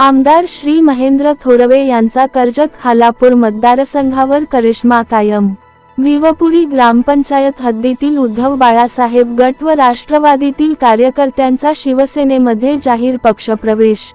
आमदार श्री महेंद्र थोरवे यांचा कर्जत खालापूर मतदारसंघावर करिश्मा कायम. विवपुरी ग्रामपंचायत हद्दीतील उद्धव बाळासाहेब गट व राष्ट्रवादीतील कार्यकर्त्यांचा शिवसेनेमध्ये जाहीर पक्षप्रवेश.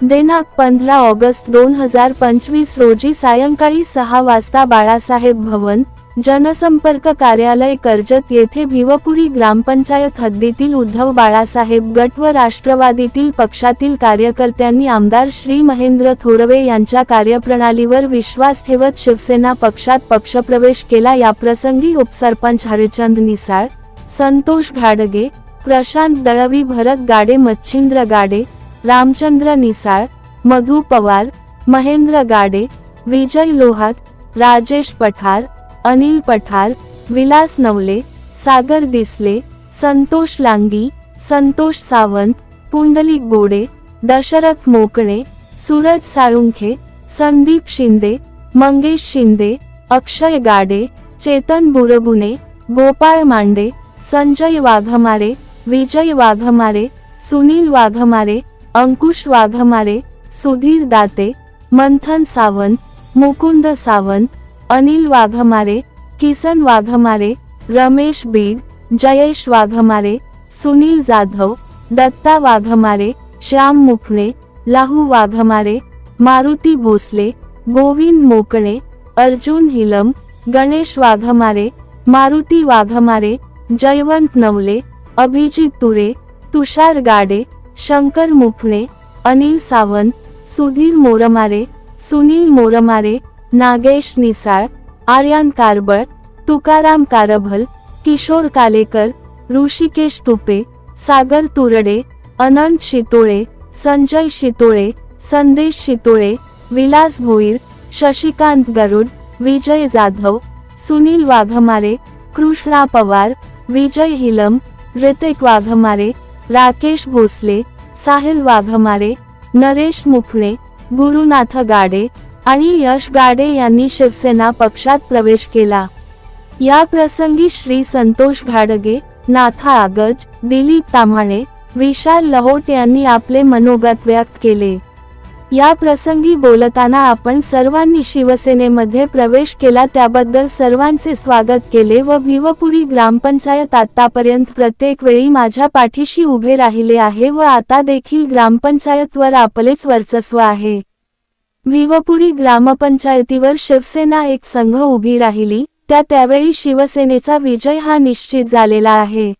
दिनांक पंधरा ऑगस्ट दोन हजार पंचवीस रोजी सायंकाळी सहा वाजता बाळासाहेब भवन जनसंपर्क कार्यालय कर्जत येथे भिवपुरी ग्रामपंचायत हद्दीतील उद्धव बाळासाहेब गट व राष्ट्रवादीतील पक्षातील कार्यकर्त्यांनी आमदार श्री महेंद्र थोरवे यांच्या कार्यप्रणालीवर विश्वास ठेवत शिवसेना पक्षात पक्षप्रवेश केला. याप्रसंगी उपसरपंच हरिचंद निसाळ संतोष घाडगे प्रशांत दळवी भरत गाडे मच्छिंद्र गाडे रामचंद्र निसाळ मधु पवार महेंद्र गाडे विजय लोहाट राजेश पठार अनिल पठार विलास नवले सागर दिसले संतोष लांगी संतोष सावंत पुंडलिक बोडे दशरथ मोकळे सूरज साळुंखे संदीप शिंदे मंगेश शिंदे अक्षय गाडे चेतन बुरगुने गोपाळ मांडे संजय वाघमारे विजय वाघमारे सुनील वाघमारे अंकुश वाघमारे सुधीर दाते मंथन सावंत मुकुंद सावंत अनिल वाघमारे किसन वाघमारे रमेश बीड जयेश वाघमारे सुनील जाधव दत्ता वाघमारे श्याम मुखणे लाहू वाघमारे मारुती भोसले गोविंद मोकळे अर्जुन हिलम गणेश वाघमारे मारुती वाघमारे जयवंत नवले अभिजित तुरे तुषार गाडे शंकर मुखणे अनिल सावंत सुधीर मोरमारे सुनील मोरमारे नागेश निसाळ आर्यान कारबळ तुकाराम कारभल किशोर कालेकर ऋषिकेश तुपे सागर तुरडे अनंत शितोळे संजय शितोळे संदेश शितोळे विलास भोईर शशिकांत गरुड विजय जाधव सुनील वाघमारे कृष्णा पवार विजय हिलम ऋतिक वाघमारे राकेश भोसले साहिल वाघमारे नरेश मुखणे गुरुनाथ गाडे आणि यश गाडे यांनी शिवसेना पक्षात प्रवेश केला. या प्रसंगी श्री संतोष भाडगे नाथा आगज दिलीप ताम्हाणे विशाल लहोट यांनी आपले मनोगत व्यक्त केले. या प्रसंगी बोलताना आपण सर्वांनी शिवसेनेमध्ये प्रवेश केला त्याबद्दल सर्वांचे स्वागत केले व भिवपुरी ग्रामपंचायत आतापर्यंत प्रत्येक वेळी माझ्या पाठीशी उभे राहिले आहे व आता देखील ग्रामपंचायतवर आपलेच वर्चस्व आहे. विवपुरी ग्रामपंचायतीवर शिवसेना एक संघ उभी राहिली त्या त्यावेळी शिवसेनेचा विजय हा निश्चित झालेला आहे.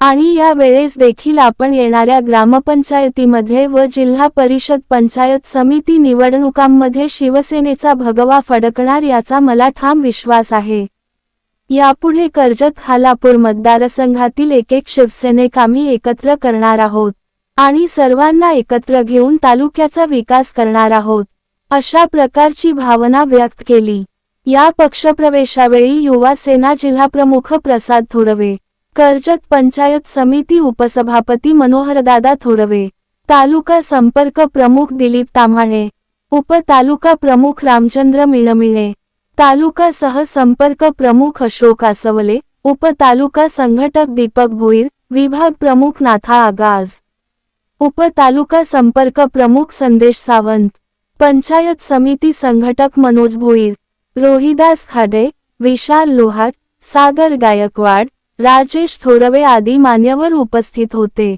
आणि या वेळेस देखील आपण येणाऱ्या ग्रामपंचायतीमध्ये व जिल्हा परिषद पंचायत समिती निवडणुकांमध्ये शिवसेनेचा भगवा फडकणार याचा मला ठाम विश्वास आहे. यापुढे कर्जत खालापूर मतदारसंघातील एक एक शिवसेनेक आम्ही एकत्र करणार आहोत आणि सर्वांना एकत्र घेऊन तालुक्याचा विकास करणार आहोत. अशा प्रकारची भावना व्यक्त केली. या पक्षप्रवेशावेळी युवा सेना जिल्हाप्रमुख प्रसाद थोरवे कर्जत पंचायत समिती उपसभापती मनोहरदादा थोरवे तालुका संपर्क प्रमुख दिलीप ताम्हाणे उपतालुका प्रमुख रामचंद्र मिणमिणे तालुका सह संपर्क प्रमुख अशोक आसवले उपतालुका संघटक दीपक भोईर विभाग प्रमुख नाथा आगाज उपतालुका संपर्क प्रमुख संदेश सावंत पंचायत समिती संघटक मनोज भोईर रोहिदास खाडे विशाल लोहाट सागर गायकवाड राजेश थोरवे आदी मान्यवर उपस्थित होते.